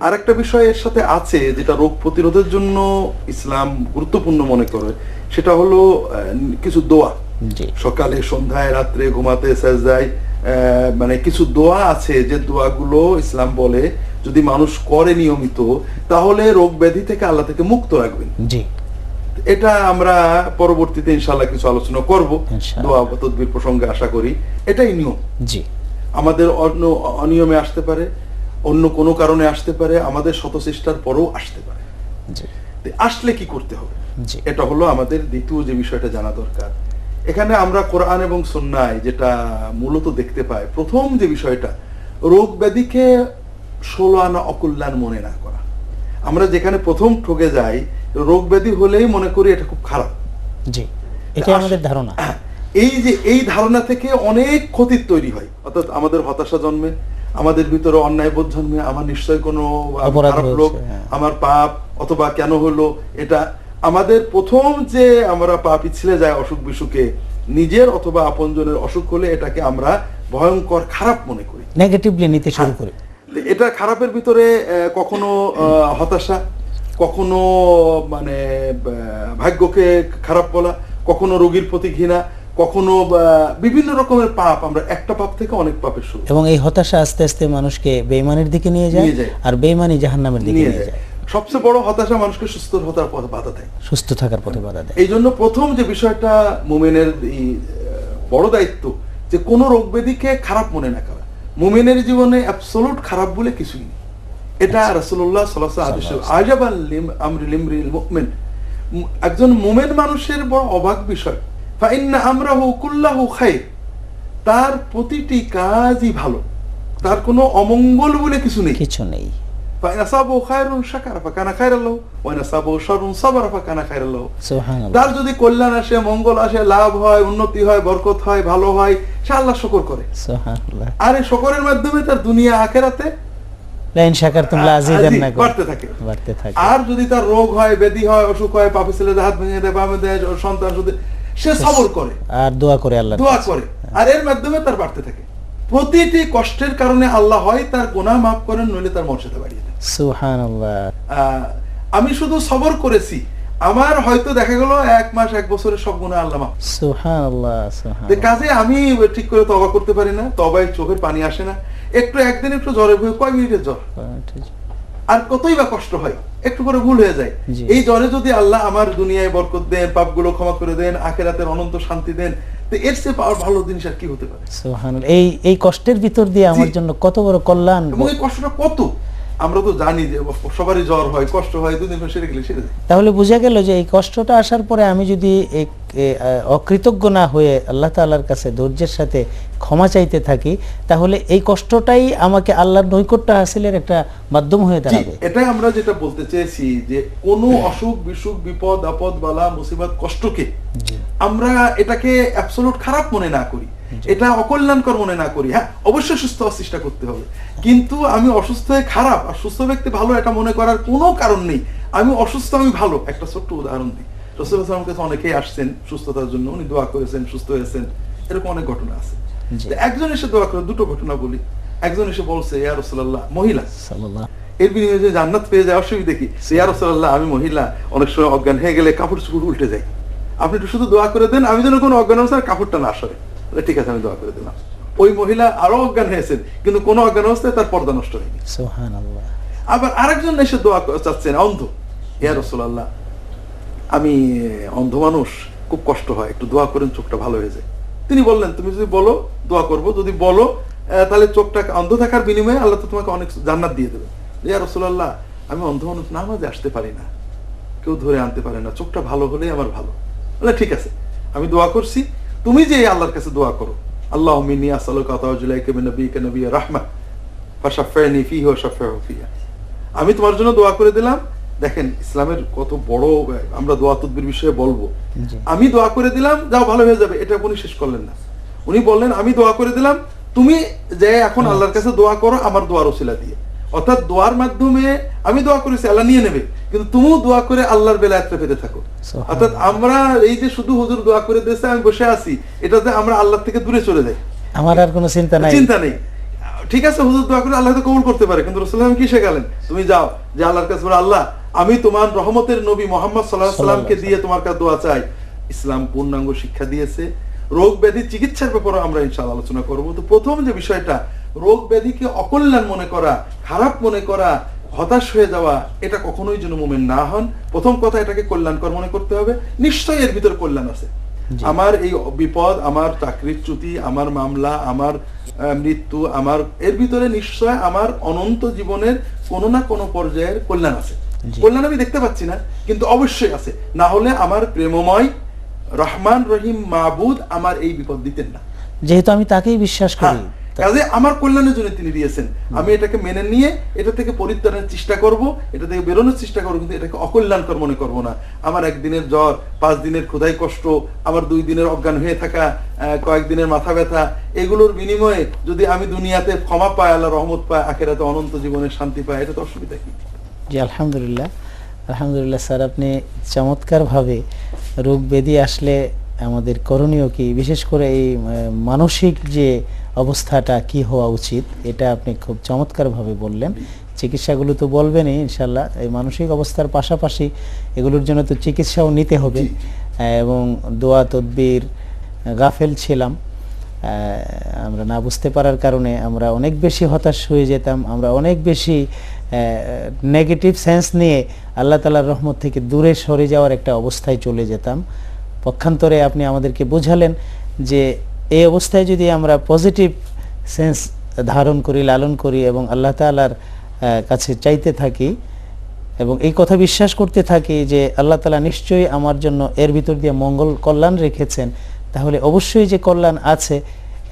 আর একটা বিষয় এর সাথে আছে যেটা রোগ প্রতিরোধের জন্য ইসলাম গুরুত্বপূর্ণ মনে করে সেটা হলো কিছু দোয়া। সকালে সন্ধ্যায় রাত্রে ঘুমাতে সাজদায় মানে কিছু দোয়া আছে যে দোয়াগুলো ইসলাম বলে যদি মানুষ করে নিয়মিত তাহলে রোগ ব্যাধি থেকে আল্লাহ থেকে মুক্ত রাখবেন। জি। এটা আমরা পরবর্তীতে ইনশাল্লাহ কিছু আলোচনা করব দোয়া তদবির প্রসঙ্গে আশা করি এটাই নিয়ম। জি। আমাদের অন্য অনিয়মে আসতে পারে অন্য কোনো কারণে আসতে পারে আমাদের শত চেষ্টার পরেও আসতে পারে। আসলে কি করতে হবে? এটা হলো আমাদের দ্বিতীয় যে বিষয়টা জানা দরকার। এখানে আমরা কোরআন এবং সন্ন্যায় যেটা মূলত দেখতে পাই প্রথম যে বিষয়টা রোগ ব্যাধিকে ষোলো আনা অকল্যাণ মনে না করা। আমরা যেখানে প্রথম ঠকে যাই রোগ ব্যাধি হলেই মনে করি এটা খুব খারাপ। জি আমাদের ধারণা। এই যে এই ধারণা থেকে অনেক ক্ষতির তৈরি হয়। অর্থাৎ আমাদের হতাশা জন্মে আমাদের ভিতরে অন্যায় বোধ জন্মে আমার নিশ্চয় কোনো খারাপ লোক হ্যাঁ। আমার পাপ অথবা কেন হলো এটা আমাদের প্রথম যে আমরা পা পিছলে যায় অসুখ বিসুখে নিজের অথবা আপনজনের অসুখ হলে এটাকে আমরা ভয়ঙ্কর খারাপ মনে করি। নেগেটিভলি নিতে শুরু করি। এটা খারাপের ভিতরে কখনো হতাশা কখনো মানে ভাগ্যকে খারাপ বলা কখনো রোগীর প্রতি ঘৃণা কখনো বা, বিভিন্ন রকমের পাপ আমরা একটা পাপ থেকে অনেক পাপের শুরু এবং এই হতাশা আস্তে আস্তে মানুষকে বেইমানের দিকে নিয়ে যায় আর বেইমানি জাহান্নামের দিকে নিয়ে যায়। সবচেয়ে বড় হতাশা মানুষকে সুস্থ হতার পথে বাধা দেয়। সুস্থ থাকার পথে বাধা দেয়। এই জন্য প্রথম যে বিষয়টা মুমেনের এই বড় দায়িত্ব যে কোনো রোগ ব্যাধিকে খারাপ মনে না করা। মুমিনের জীবনে অ্যাবসলুট খারাপ বলে কিছুই নেই। এটা রাসূলুল্লাহ সাল্লাল্লাহু আলাইহি ওয়াসাল্লাম আজাবাল লিম আমরি লিমরিল মুমিন। একজন মুমিন মানুষের বড় অবাক বিষয়। ফাইন্না আমরাহু কুল্লাহু খাইর। তার প্রতিটি কাজই ভালো। তার কোনো অমঙ্গল বলে কিছু নেই। কিছু নেই। তার যদি কল্যাণ আসে মঙ্গল আসে লাভ হয় উন্নতি হয় বরকত হয় ভালো হয় সে আল্লাহ শকর করে। আর এই শকরের মাধ্যমে তার দুনিয়া আখেরাতে আর যদি তার রোগ হয় বেদি হয় অসুখ হয় পাপে ছেলে হাত ভেঙে দেয় বামে দেয় সন্তান সে সবর করে। আর দোয়া করে আল্লাহ দোয়া করে। আর এর মাধ্যমে তার বাড়তে থাকে। প্রতিটি কষ্টের কারণে আল্লাহ হয় তার গুনাহ মাফ করেন নইলে তার মর্যাদা বাড়িয়ে দেন। সুবহানাল্লাহ। আমি শুধু সবর করেছি। আমার হয়তো দেখা গেল এক মাস এক বছরের সব গুণা আল্লাহ মাফ সুবহানাল্লাহ কাজে আমি ঠিক করে তবা করতে পারি না। তবাই চোখের পানি আসে না। একটু একদিন একটু জ্বরে ভুয়ে কয় মিনিটের জ্বর। আর কতই বা কষ্ট হয় একটু করে ভুল হয়ে যায়। এই জ্বরে যদি আল্লাহ আমার দুনিয়ায় বরকত দেন পাপগুলো ক্ষমা করে দেন আখেরাতের অনন্ত শান্তি দেন তো এর চেয়ে পাওয়ার ভালো জিনিস আর কি হতে পারে? এই এই কষ্টের ভিতর দিয়ে আমার জন্য কত বড় কল্যাণ এবং এই কষ্টটা কত? আমরা তো জানি যে সবারই জ্বর হয় কষ্ট হয় দুদিন সেরে গেলে সেরে যায়। তাহলে বোঝা গেল যে এই কষ্টটা আসার পরে আমি যদি অকৃতজ্ঞ না হয়ে আল্লাহ তাআলার কাছে ধৈর্যের সাথে ক্ষমা চাইতে থাকি তাহলে এই কষ্টটাই আমাকে আল্লাহর নৈকট্য হাসিলের একটা মাধ্যম হয়ে দাঁড়াবে। এটাই আমরা যেটা বলতে চেয়েছি যে কোন অসুখ বিসুখ বিপদ আপদ বালা মুসিবত কষ্টকে আমরা এটাকে অ্যাবসলুট খারাপ মনে না করি। এটা অকল্যাণকর মনে না করি হ্যাঁ? অবশ্যই সুস্থ হওয়ার চেষ্টা করতে হবে। কিন্তু আমি অসুস্থ হয়ে খারাপ আর সুস্থ ব্যক্তি ভালো এটা মনে করার কোনো কারণ নেই। আমি অসুস্থ আমি ভালো। একটা ছোট্ট উদাহরণ দিই। রসুল আসলাম কাছে অনেকেই আসছেন সুস্থতার জন্য। উনি দোয়া করেছেন সুস্থ হয়েছেন। এরকম অনেক ঘটনা আছে। একজন এসে দোয়া করে দুটো ঘটনা বলি। একজন এসে বলছে ইয়া রসুল্লাহ মহিলা। এর বিনিময়ে জান্নাত পেয়ে যায় অসুবিধা কি? ইয়া রাসূলুল্লাহ আমি মহিলা। অনেক সময় অজ্ঞান হয়ে গেলে কাপড় চুপড় উল্টে যাই। আপনি একটু শুধু দোয়া করে দেন আমি যেন কোনো অজ্ঞান অবস্থায় কাপড়টা না সরে। ঠিক আছে আমি দোয়া করে দিলাম। ওই মহিলা আরও অজ্ঞান হয়েছেন কিন্তু কোনো অজ্ঞান অবস্থায় তার পর্দা নষ্ট হয়নি। আবার আরেকজন এসে দোয়া চাচ্ছেন অন্ধ। ইয়া রাসূলুল্লাহ আমি অন্ধ মানুষ খুব কষ্ট হয় একটু দোয়া করেন চোখটা ভালো হয়ে যায়। তিনি বললেন তুমি যদি বলো দোয়া করব যদি বলো তাহলে চোখটা অন্ধ থাকার বিনিময়ে আল্লাহ তো তোমাকে অনেক জান্নাত দিয়ে দেবে ইয়া রসুল্লাহ আমি অন্ধ মানুষ নামাজে আসতে পারি না। কেউ ধরে আনতে পারে না চোখটা ভালো হলেই আমার ভালো। বলে ঠিক আছে আমি দোয়া করছি তুমি যে আল্লাহর কাছে দোয়া করো। আল্লাহ মিনি আসালুকা রাহমা ফাশাফানি ফিয়া আমি তোমার জন্য দোয়া করে দিলাম। দেখেন ইসলামের কত বড় আমরা দোয়া তদবির বিষয়ে বলব। আমি দোয়া করে দিলাম যাও ভালো হয়ে যাবে। এটা উনি শেষ করলেন না। উনি বললেন আমি দোয়া করে দিলাম তুমি যে এখন আল্লাহর কাছে দোয়া করো আমার দোয়ার ওসিলা দিয়ে। অর্থাৎ দোয়ার মাধ্যমে আমি দোয়া করেছি আল্লাহ নিয়ে নেবে। কিন্তু তুমিও দোয়া করে আল্লাহর বেলায়াতটা পেতে থাকো। অর্থাৎ আমরা এই যে শুধু হুজুর দোয়া করে দিয়েছে আমি বসে আছি এটাতে আমরা আল্লাহ থেকে দূরে চলে যাই। আমার আর কোনো চিন্তা নাই। চিন্তা নেই। ঠিক আছে হুজুর দোয়া করে আল্লাহ তো কবুল করতে পারে কিন্তু রসুল্লাহ কি শেখালেন? তুমি যাও যে আল্লাহর কাছে বলো, আল্লাহ আমি তোমার রহমতের নবী মোহাম্মদ সাল্লাহ সাল্লামকে দিয়ে তোমার কাছে দোয়া চাই। ইসলাম পূর্ণাঙ্গ শিক্ষা দিয়েছে। রোগ ব্যাধি চিকিৎসার ব্যাপারে আমরা ইনশাআল্লাহ আলোচনা করব। তো প্রথম যে বিষয়টা রোগ ব্যাধিকে অকল্যাণ মনে করা খারাপ মনে করা হতাশ হয়ে যাওয়া এটা কখনোই যেন মোমেন না হন। প্রথম কথা এটাকে কল্যাণকর মনে করতে হবে। নিশ্চয়ই এর ভিতর কল্যাণ আছে। আমার এই বিপদ আমার চাকরির চ্যুতি আমার মামলা আমার মৃত্যু আমার এর ভিতরে নিশ্চয় আমার অনন্ত জীবনের কোনো না কোনো পর্যায়ের কল্যাণ আছে। কল্যাণ আমি দেখতে পাচ্ছি না কিন্তু অবশ্যই আছে। না হলে আমার প্রেমময় রহমান রহিম মাহবুদ আমার এই বিপদ দিতেন না। যেহেতু আমি তাকেই বিশ্বাস হ্যাঁ, করি কাজে আমার কল্যাণের জন্য তিনি দিয়েছেন। আমি এটাকে মেনে নিয়ে এটা থেকে পরিত্রাণের চেষ্টা করব এটা থেকে বেরোনোর চেষ্টা করব কিন্তু এটাকে অকল্যাণকর মনে করব না। আমার একদিনের জ্বর পাঁচ দিনের ক্ষুধাই কষ্ট আমার দুই দিনের অজ্ঞান হয়ে থাকা কয়েকদিনের মাথা ব্যথা এগুলোর বিনিময়ে যদি আমি দুনিয়াতে ক্ষমা পাই আল্লাহ রহমত পাই আখেরাতে অনন্ত জীবনের শান্তি পাই এটা তো অসুবিধা কি? জি আলহামদুলিল্লাহ। আলহামদুলিল্লাহ স্যার আপনি চমৎকারভাবে রোগ ব্যাধি আসলে আমাদের করণীয় কি? বিশেষ করে এই মানসিক যে অবস্থাটা কি হওয়া উচিত এটা আপনি খুব চমৎকারভাবে বললেন। চিকিৎসাগুলো তো বলবেনই ইনশাল্লাহ এই মানসিক অবস্থার পাশাপাশি এগুলোর জন্য তো চিকিৎসাও নিতে হবে। এবং দোয়া তদবির গাফেল ছিলাম। আমরা না বুঝতে পারার কারণে আমরা অনেক বেশি হতাশ হয়ে যেতাম। আমরা অনেক বেশি নেগেটিভ সেন্স নিয়ে আল্লাহ তালার রহমত থেকে দূরে সরে যাওয়ার একটা অবস্থায় চলে যেতাম। পক্ষান্তরে আপনি আমাদেরকে বোঝালেন যে এই অবস্থায় যদি আমরা পজিটিভ সেন্স ধারণ করি, লালন করি এবং আল্লাহ তালার কাছে চাইতে থাকি এবং এই কথা বিশ্বাস করতে থাকি যে আল্লাহ তালা নিশ্চয়ই আমার জন্য এর ভিতর দিয়ে মঙ্গল কল্যাণ রেখেছেন, তাহলে অবশ্যই যে কল্যাণ আছে,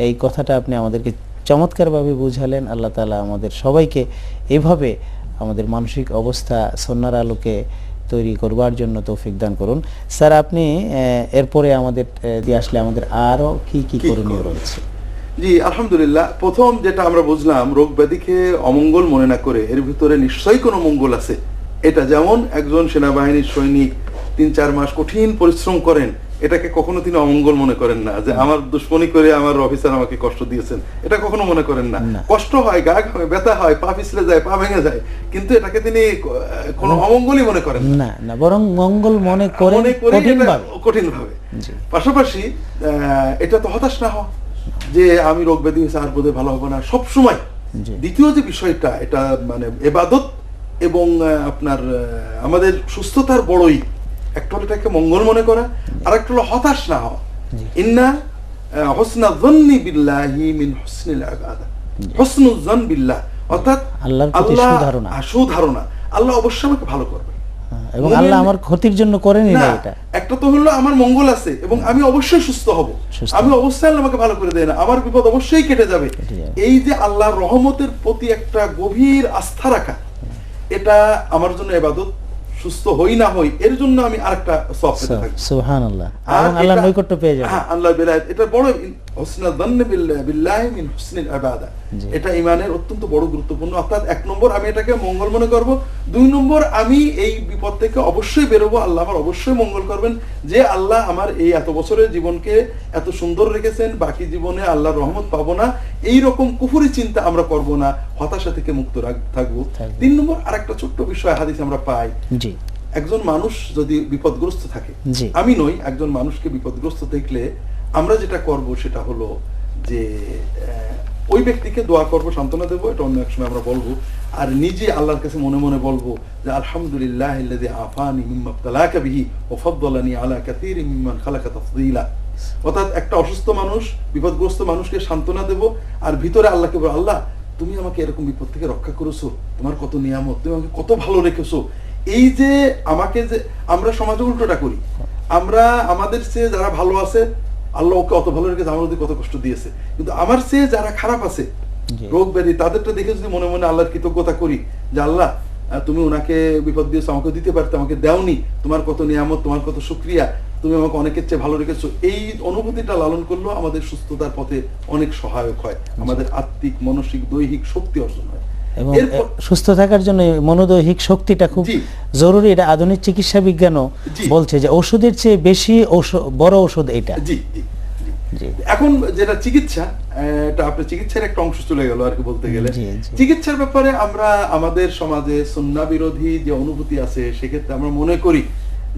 এই কথাটা আপনি আমাদেরকে চমৎকারভাবে বুঝালেন। আল্লাহ তালা আমাদের সবাইকে এভাবে আমাদের মানসিক অবস্থা, সন্ন্যার আলোকে তৈরি করবার জন্য তৌফিক দান করুন। স্যার আপনি এরপরে আমাদের দিয়ে আসলে আমাদের আরও কি কি করণীয়? রয়েছে? জি আলহামদুলিল্লাহ। প্রথম যেটা আমরা বুঝলাম রোগ ব্যাধিকে অমঙ্গল মনে না করে এর ভিতরে নিশ্চয়ই কোনো মঙ্গল আছে। এটা যেমন একজন সেনাবাহিনীর সৈনিক তিন চার মাস কঠিন পরিশ্রম করেন এটাকে কখনো তিনি অমঙ্গল মনে করেন না যে আমার দুশ্মনী করে আমার অফিসার আমাকে কষ্ট দিয়েছেন। এটা কখনো মনে করেন না। কষ্ট হয় গা ঘামে ব্যথা হয় পা পিছলে যায় পা ভেঙে যায় কিন্তু এটাকে তিনি আহ, কোনো অমঙ্গলই মনে করেন না। না বরং মঙ্গল মনে করেন কঠিন এটা ভাবে পাশাপাশি এটা তো হতাশ না হওয়া যে আমি রোগ ব্যাধি হয়েছে আর বোধহয় ভালো হবে না। সব সময় দ্বিতীয় যে বিষয়টা এটা মানে এবাদত এবং আপনার আমাদের সুস্থতার বড়ই। একটা এটাকে মঙ্গল মনে করা আর একটা হলো হতাশ না হওয়া ইন্না হোসনা জন্নি বিল্লাহি মিন হোসনিল জন বিল্লাহ। অর্থাৎ আল্লাহ সুধারণা। সুধারণা। আল্লাহ অবশ্যই আমাকে ভালো করবে। হ্যাঁ, এবং আল্লাহ আমার ক্ষতির জন্য করেনি না এটা। একটা তো হলো আমার মঙ্গল আছে এবং আমি অবশ্যই সুস্থ হব। আমি অবশ্যই আল্লাহ আমাকে ভালো করে দেয় না। আমার বিপদ অবশ্যই কেটে যাবে। কেটে যাবে। এই যে আল্লাহর রহমতের প্রতি একটা গভীর আস্থা রাখা এটা আমার জন্য এবাদত সুস্থ হই না হই এর জন্য আমি আরেকটা সফট থাকি। সুবহানাল্লাহ। আল্লাহ নৈকট্য পেয়ে যাবে হ্যাঁ, আল্লাহ বিলায়াত এটা বড় এটা ইমানের অত্যন্ত বড় গুরুত্বপূর্ণ। অর্থাৎ এক নম্বর আমি এটাকে মঙ্গল মনে করব। দুই নম্বর আমি এই বিপদ থেকে অবশ্যই বেরোবো। আল্লাহ আমার অবশ্যই মঙ্গল করবেন যে আল্লাহ আমার এই এত বছরের জীবনকে এত সুন্দর রেখেছেন। বাকি জীবনে আল্লাহর রহমত পাবো না। এই রকম কুফুরি চিন্তা আমরা করব না। হতাশা থেকে মুক্ত থাকব। তিন নম্বর আরেকটা ছোট্ট বিষয় হাদিস আমরা পাই। একজন মানুষ যদি বিপদগ্রস্ত থাকে আমি নই একজন মানুষকে বিপদগ্রস্ত দেখলে আমরা যেটা করব সেটা হলো যে ওই ব্যক্তিকে দোয়া করব, সান্ত্বনা দেবো, এটা অন্য এক সময় আমরা বলব। আর নিজে আল্লাহর কাছে মনে মনে বলব যে, আলহামদুলিল্লাহ আফানি মিম্মা ইবতালাকা বিহি ওয়া আলা কাসীরিন মিম্মান খালাকা তাফদীলা। অর্থাৎ একটা অসুস্থ মানুষ, বিপদগ্রস্ত মানুষকে সান্ত্বনা দেব, আর ভিতরে আল্লাহকে বলব, আল্লাহ, তুমি আমাকে এরকম বিপদ থেকে রক্ষা করেছ, তোমার কত নিয়ামত, তুমি আমাকে কত ভালো রেখেছো। এই যে, আমাকে যে, আমরা সমাজে উল্টোটা করি। আমরা, আমাদের চেয়ে যারা ভালো আছে আল্লাহ ওকে অত ভালো রেখেছে আমার কত কষ্ট দিয়েছে। কিন্তু আমার চেয়ে যারা খারাপ আছে রোগ ব্যাধি তাদেরটা দেখে যদি মনে মনে আল্লাহর কৃতজ্ঞতা করি যে আল্লাহ তুমি ওনাকে বিপদ দিয়েছ আমাকে দিতে পারতে আমাকে দেওনি তোমার কত নিয়ামত তোমার কত শুক্রিয়া তুমি আমাকে অনেকের চেয়ে ভালো রেখেছো এই অনুভূতিটা লালন করলেও আমাদের সুস্থতার পথে অনেক সহায়ক হয়। আমাদের আত্মিক মানসিক দৈহিক শক্তি অর্জন হয়। এবং সুস্থ থাকার জন্য মনোদৈহিক শক্তিটা খুব জরুরি। এটা আধুনিক চিকিৎসা বিজ্ঞানও বলছে যে ওষুধের চেয়ে বেশি বড় ওষুধ এটা এখন যেটা চিকিৎসা এটা আপনার চিকিৎসার একটা অংশ চলে গেল আর কি বলতে গেলে। চিকিৎসার ব্যাপারে আমরা আমাদের সমাজে সুন্না বিরোধী যে অনুভূতি আছে সেক্ষেত্রে আমরা মনে করি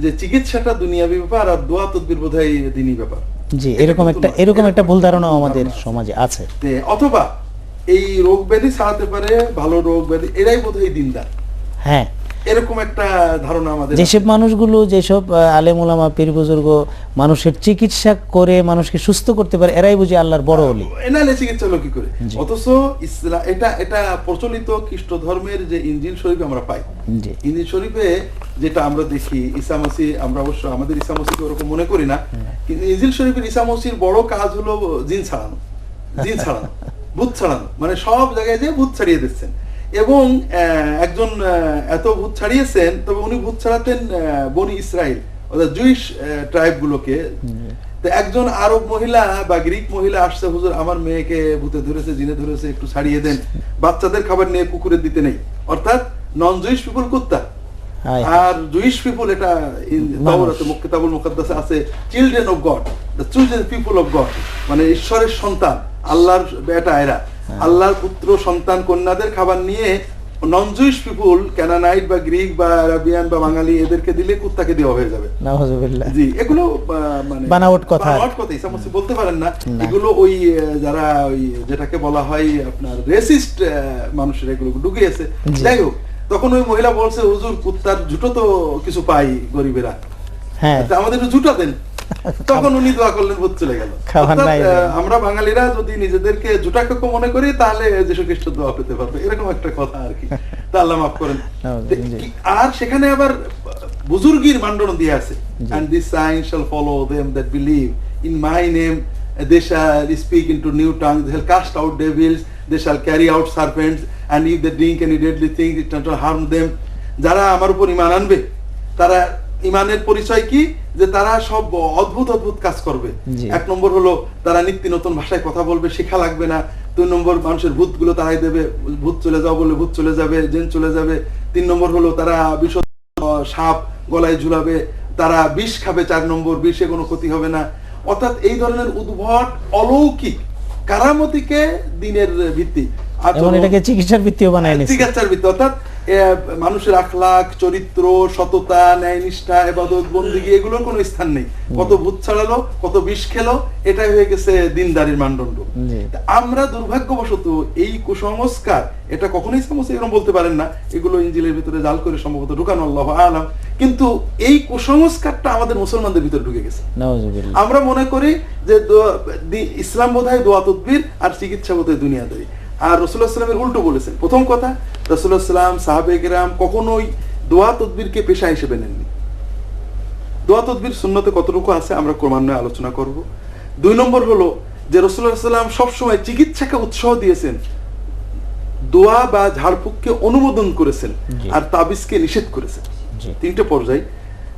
যে চিকিৎসাটা দুনিয়াবি ব্যাপার আর দোয়া তদ্বির বোধহয় দিনই ব্যাপার। জি এরকম একটা এরকম একটা ভুল ধারণা আমাদের সমাজে আছে। অথবা এই রোগ ব্যাধি পারে ভালো রোগ ব্যাধি এরাই বোধহয় দিনদার। হ্যাঁ। এরকম একটা ধারণা আমাদের যেসব মানুষগুলো যেসব আলেমুলামা পীর বুজুর্গ মানুষের চিকিৎসা করে মানুষকে সুস্থ করতে পারে এরাই বুঝি আল্লাহর বড় অলি এনালে চিকিৎসা হলো কি করে? অথচ ইসলাম এটা এটা প্রচলিত খ্রিস্ট ধর্মের যে ইঞ্জিল শরীফ আমরা পাই। জি। ইঞ্জিল শরীফে যেটা আমরা দেখি ইসামসি আমরা অবশ্য আমাদের ইসামসিকে ওরকম মনে করি না কিন্তু ইঞ্জিল শরীফের ইসামসির বড় কাজ হলো জিন ছাড়ানো জিন ছাড়ানো। ভূত ছাড়ানো মানে সব জায়গায় যে ভূত ছাড়িয়ে দিচ্ছেন। এবং একজন এত ভূত ছাড়িয়েছেন তবে উনি ভূত ছাড়াতেন বনি ইসরায়েল অর্থাৎ জুইশ ট্রাইব গুলোকে তো একজন আরব মহিলা বা গ্রিক মহিলা আসছে হুজুর আমার মেয়েকে ভূতে ধরেছে জিনে ধরেছে একটু ছাড়িয়ে দেন। বাচ্চাদের খাবার নিয়ে কুকুরে দিতে নেই। অর্থাৎ নন জুইশ পিপুল কুত্তা। আর জুইশ পিপুল এটা তাওরাতে মুক্তাবুল মুকাদ্দাসে আছে children of God the children people of God মানে ঈশ্বরের সন্তান। আল্লাহর বেটা এরা। আল্লাহর পুত্র সন্তান কন্যাদের খাবার নিয়ে নন জুইশ পিপুল ক্যানানাইট বা গ্রিক বা আরাবিয়ান বা বাঙালি এদেরকে দিলে কুত্তাকে দেওয়া হয়ে যাবে। জি এগুলো মানে বানাওয়াট কথা। বানাওয়াট কথা ইসামসি বলতে পারেন না। এগুলো ওই যারা ওই যেটাকে বলা হয় আপনার রেসিস্ট মানুষের এগুলো ঢুকিয়েছে। যাই হোক তখন ওই মহিলা বলছে হুজুর কুত্তার জুটো তো কিছু পাই গরিবেরা। হ্যাঁ। আমাদের জুটা দেন। তখন উনি দোয়া করলেন ভূত চলে গেল আমরা বাঙালিরা যদি নিজেদেরকে জুটাকক্ষ মনে করি তাহলে যীশু খ্রিস্ট দোয়া পেতে পারবে এরকম একটা কথা আর কি তা আল্লাহ মাফ করেন আর সেখানে আবার বুজুর্গির মান্ডন দিয়ে আছে and this sign shall follow them that believe in my name they shall speak into new tongues they shall cast out devils they shall carry out serpents and if they drink any deadly thing it shall harm them যারা আমার উপর ইমান আনবে তারা ইমানের পরিচয় কি যে তারা সব অদ্ভুত অদ্ভুত কাজ করবে। এক নম্বর হলো তারা নিত্য নতুন ভাষায় কথা বলবে শেখা লাগবে না। দুই নম্বর মানুষের ভূতগুলো তারাই দেবে ভূত চলে যাও বলে ভূত চলে যাবে জেন চলে যাবে। তিন নম্বর হলো তারা বিষ সাপ গলায় ঝুলাবে তারা বিষ খাবে চার নম্বর বিষে কোনো ক্ষতি হবে না। অর্থাৎ এই ধরনের উদ্ভট অলৌকিক কারামতিকে দিনের ভিত্তি। এটাকে চিকিৎসার ভিত্তিও বানায় চিকিৎসার ভিত্তি অর্থাৎ মানুষের আখলাখ চরিত্র সততা ন্যায় নিষ্ঠা এবাদত বন্দিগি এগুলোর কোনো স্থান নেই। কত ভূত ছাড়ালো কত বিষ খেলো এটাই হয়ে গেছে দিনদারির মানদণ্ড। আমরা দুর্ভাগ্যবশত এই কুসংস্কার এটা কখনোই সমস্যা এরকম বলতে পারেন না এগুলো ইঞ্জিলের ভিতরে জাল করে সম্ভবত ঢুকানো আল্লাহ আলাম। কিন্তু এই কুসংস্কারটা আমাদের মুসলমানদের ভিতরে ঢুকে গেছে। আমরা মনে করি যে ইসলাম বোধহয় দোয়া তদ্বির আর চিকিৎসা বোধহয় দুনিয়াদারি আর রসুল্লাহ সাল্লামের উল্টো বলেছেন। প্রথম কথা রসুল্লাহ সাল্লাম সাহাবেগরাম কখনোই দোয়া তদ্বিরকে পেশা হিসেবে নেননি। দোয়া তদ্বির শূন্যতে কতটুকু আছে আমরা ক্রমান্বয়ে আলোচনা করব। দুই নম্বর হলো যে রসুল্লাহ সাল্লাম সবসময় চিকিৎসাকে উৎসাহ দিয়েছেন দোয়া বা ঝাড়ফুঁককে অনুমোদন করেছেন। আর তাবিজকে নিষেধ করেছেন। তিনটে পর্যায়।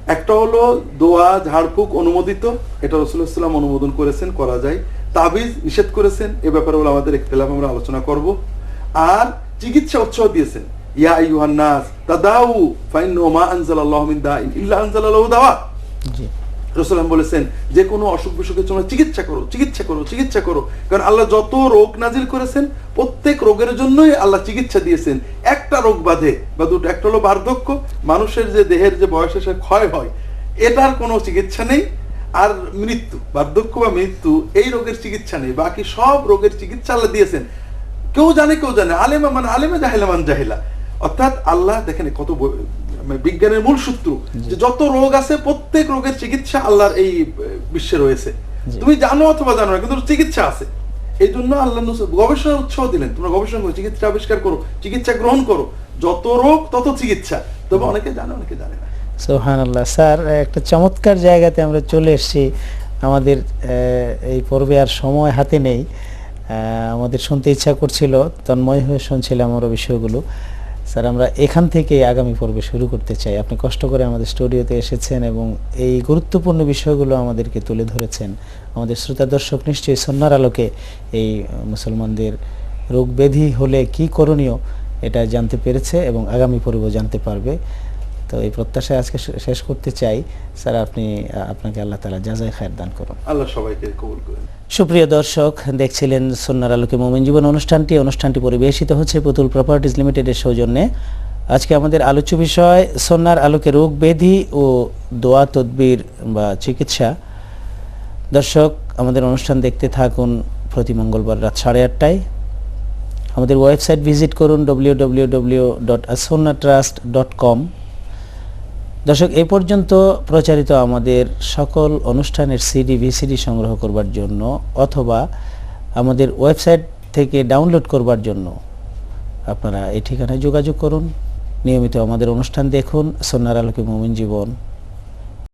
একটা হলো দোয়া ঝাড়ফুঁক অনুমোদিত এটা রসুলাম অনুমোদন করেছেন করা যায়। তাবিজ নিষেধ করেছেন এ ব্যাপারে আমাদের একতলাফ আমরা আলোচনা করব। আর চিকিৎসা উৎসাহ দিয়েছেন ইয়া আইয়ুহান নাস তাদাউ ফাইন্নাহু মা আনজালাল্লাহু মিন দাইন ইল্লা আনজালাল্লাহু দাওয়া। জি। রসুলাম বলেছেন যে কোনো অসুখ বিসুখের জন্য চিকিৎসা করো চিকিৎসা করো চিকিৎসা করো। কারণ আল্লাহ যত রোগ নাজিল করেছেন প্রত্যেক রোগের জন্যই আল্লাহ চিকিৎসা দিয়েছেন। একটা রোগ বাধে বা দুটো একটা হলো বার্ধক্য মানুষের যে দেহের যে বয়সে সে ক্ষয় হয় এটার কোনো চিকিৎসা নেই। আর মৃত্যু বার্ধক্য বা মৃত্যু এই রোগের চিকিৎসা নেই। বাকি সব রোগের চিকিৎসা আল্লাহ দিয়েছেন। কেউ জানে কেউ জানে আলেমা মানে আলেমে জাহিলা মান জাহিলা। অর্থাৎ আল্লাহ দেখেন কত মানে বিজ্ঞানের মূল সূত্র যে যত রোগ আছে প্রত্যেক রোগের চিকিৎসা আল্লাহর এই বিশ্বে রয়েছে। তুমি জানো অথবা জানো না কিন্তু চিকিৎসা আছে। এই জন্য আল্লাহ গবেষণার উৎসাহ দিলেন। তোমরা গবেষণা করো চিকিৎসা আবিষ্কার করো চিকিৎসা গ্রহণ করো। যত রোগ তত চিকিৎসা। তবে অনেকে জানে অনেকে জানে না। সোহানাল্লাহ স্যার একটা চমৎকার জায়গাতে আমরা চলে এসেছি। আমাদের এই পর্বে আর সময় হাতে নেই। আমাদের শুনতে ইচ্ছা করছিল, তন্ময় হয়ে শুনছিলাম আমরা বিষয়গুলো। স্যার, আমরা এখান থেকে আগামী পর্বে শুরু করতে চাই। আপনি কষ্ট করে আমাদের স্টুডিওতে এসেছেন এবং এই গুরুত্বপূর্ণ বিষয়গুলো আমাদেরকে তুলে ধরেছেন। আমাদের শ্রোতা দর্শক নিশ্চয়ই সন্ন্যার আলোকে এই মুসলমানদের রোগ ব্যাধি হলে কি করণীয়, এটা জানতে পেরেছে এবং আগামী পর্ব জানতে পারবে। তো এই প্রত্যাশায় আজকে শেষ করতে চাই। স্যার আপনি আপনাকে আল্লাহ তালা যাজাই খায়ের দান করুন। আল্লাহ সবাইকে কবুল করেন। সুপ্রিয় দর্শক দেখছিলেন সন্ন্যার আলোকে মোমিন জীবন অনুষ্ঠানটি। অনুষ্ঠানটি পরিবেশিত হচ্ছে পুতুল প্রপার্টিজ লিমিটেডের সৌজন্যে। আজকে আমাদের আলোচ্য বিষয় সন্ন্যার আলোকে রোগ ব্যাধি ও দোয়া তদবির বা চিকিৎসা। দর্শক আমাদের অনুষ্ঠান দেখতে থাকুন প্রতি মঙ্গলবার রাত সাড়ে আটটায়। আমাদের ওয়েবসাইট ভিজিট করুন W W W dot trust dot com দর্শক, এ পর্যন্ত প্রচারিত আমাদের সকল অনুষ্ঠানের সিডি, ভিসিডি সংগ্রহ করবার জন্য অথবা আমাদের ওয়েবসাইট থেকে ডাউনলোড করবার জন্য আপনারা এই ঠিকানায় যোগাযোগ করুন। নিয়মিত আমাদের অনুষ্ঠান দেখুন। সোনার আলোকে মোমিন জীবন।